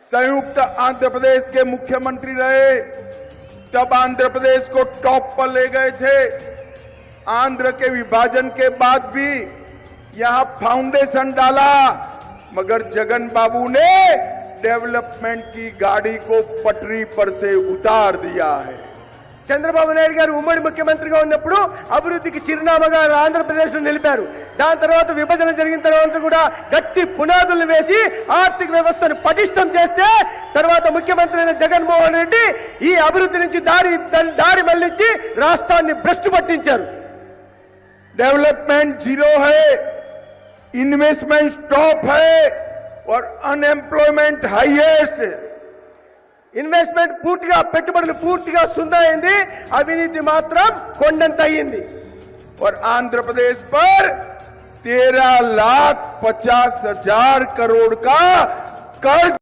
संयुक्त आंध्र प्रदेश के मुख्यमंत्री रहे, तब आंध्र प्रदेश को टॉप पर ले गए थे। आंध्र के विभाजन के बाद भी यहाँ फाउंडेशन डाला, मगर जगन बाबू ने डेवलपमेंट की गाड़ी को पटरी पर से उतार दिया है। చంద్రబాబు నాయుడు గారు ఉమ్మడి ముఖ్యమంత్రిగా ఉన్నప్పుడు అభివృద్ధికి చిరునామాగా ఆంధ్రప్రదేశ్ లో నిలిపారు దాని తర్వాత విభజన జరిగిన తర్వాత కూడా గట్టి పునాదులు వేసి ఆర్థిక వ్యవస్థను పటిష్టం చేస్తే తర్వాత ముఖ్యమంత్రి అయిన జగన్మోహన్ రెడ్డి ఈ అభివృద్ధి నుంచి దారి దారి మళ్లించి రాష్ట్రాన్ని భ్రష్టు పట్టించారు डेवलपमेंट जीरो है इन्वेस्टमेंट स्टॉप है और अनएम्प्लॉयमेंट हाईएस्ट है ఇన్వెస్ట్మెంట్ పూర్తిగా పెట్టుబడులు పూర్తిగా సున్నా అయింది అవినీతి మాత్రం కొండంత అయ్యింది और आंध्र प्रदेश पर तेरह लाख पचास हजार करोड़ का कर्ज